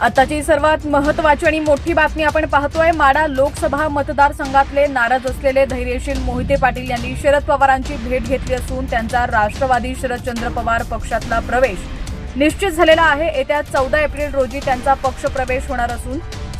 आताची सर्वात महत्वाची आणि मोठी बातमी आपण पाहतोय. माडा लोकसभा मतदारसंघातले नाराज असलेले धैर्यशील मोहिते पाटील यांनी शरद पवारांची भेट घेतली असून त्यांचा राष्ट्रवादी शरदचंद्र पवार पक्षातला प्रवेश निश्चित झालेला आहे. येत्या चौदा एप्रिल रोजी त्यांचा पक्ष प्रवेश होणार असून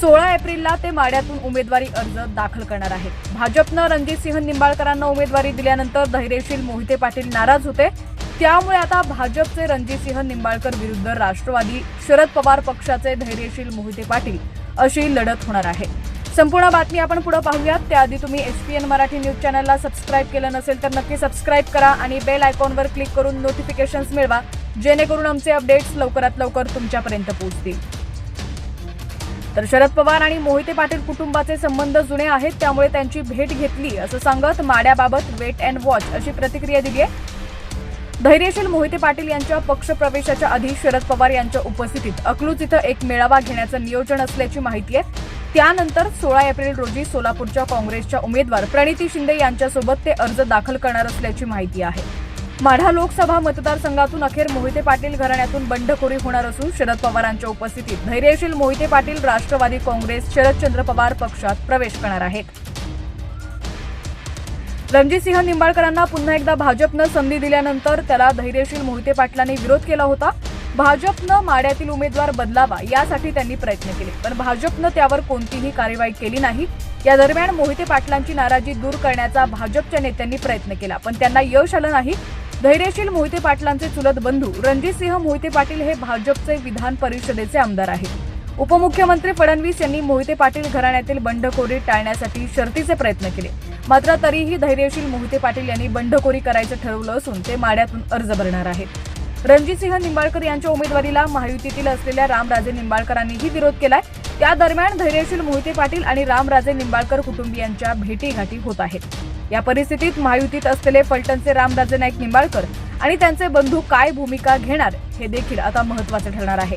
सोळा एप्रिलला ते माड्यातून उमेदवारी अर्ज दाखल करणार आहेत. भाजपनं रणजितसिंह निंबाळकरांना उमेदवारी दिल्यानंतर धैर्यशील मोहिते पाटील नाराज होते. त्यामुळे आता भाजपचे रणजितसिंह निंबाळकर विरुद्ध राष्ट्रवादी शरद पवार पक्षाचे धैर्यशील मोहिते पाटील अशी लढत होणार आहे. संपूर्ण बातमी आपण पुढे पाहूयात. त्याआधी तुम्ही S P N Marathi news चॅनलला सबस्क्राईब केलं नसेल तर नक्की सबस्क्राईब करा आणि बेल आयकॉनवर क्लिक करून नोटिफिकेशन्स मिळवा जेणेकरून आमचे अपडेट्स लवकरात लवकर तुमच्यापर्यंत पोहोचतील. तर शरद पवार आणि मोहिते पाटील कुटुंबाचे संबंध जुने आहेत त्यामुळे त्यांची भेट घेतली असं सांगत माड्याबाबत वेट अँड वॉच अशी प्रतिक्रिया दिली आहे धैर्यशील मोहिते पाटील यांच्या पक्षप्रवेशाच्या आधी शरद पवार यांच्या उपस्थितीत अकलूज इथं एक मेळावा घेण्याचं नियोजन असल्याची माहिती आहे. त्यानंतर सोळा एप्रिल रोजी सोलापूरच्या काँग्रेसच्या उमेदवार प्रणिती शिंदे यांच्यासोबत ते अर्ज दाखल करणार असल्याची माहिती आहे. माढा लोकसभा मतदारसंघातून अखेर मोहिते पाटील घराण्यातून बंडखोरी होणार असून शरद पवारांच्या उपस्थितीत धैर्यशील मोहिते पाटील राष्ट्रवादी काँग्रेस शरदचंद्र पवार पक्षात प्रवेश करणार आहेत. रणजितसिंह निंबाळकरांना पुन्हा एकदा भाजपनं संधी दिल्यानंतर त्याला धैर्यशील मोहिते पाटलांनी विरोध केला होता. भाजपनं माड्यातील उमेदवार बदलावा यासाठी त्यांनी प्रयत्न केले. पण भाजपनं त्यावर कोणतीही कार्यवाही केली नाही. या दरम्यान मोहिते पाटलांची नाराजी दूर करण्याचा भाजपच्या नेत्यांनी प्रयत्न केला. पण त्यांना यश आलं नाही. धैर्यशील मोहिते पाटलांचे चुलत बंधू रणजितसिंह मोहिते पाटील हे भाजपचे विधान परिषदेचे आमदार आहेत. उपमुख्यमंत्री फडणवीस यांनी मोहिते पाटील घराण्यातील बंडखोरी टाळण्यासाठी शर्तीचे प्रयत्न केले. मात्र तरीही धैर्यशील मोहिते पाटील यांनी बंडखोरी करायचं ठरवलं असून ते माड्यातून अर्ज भरणार आहेत. रणजितसिंह निंबाळकर यांच्या उमेदवारीला महायुतीतील असलेल्या रामराजे निंबाळकरांनीही विरोध केलाय. त्या दरम्यान धैर्यशील मोहिते पाटील आणि रामराजे निंबाळकर कुटुंबियांच्या भेटीगाठी होत आहेत. या परिस्थितीत महायुतीत असलेले फलटणचे रामराजे नाईक निंबाळकर आणि त्यांचे बंधू काय भूमिका घेणार हे देखील आता महत्त्वाचे ठरणार आहे.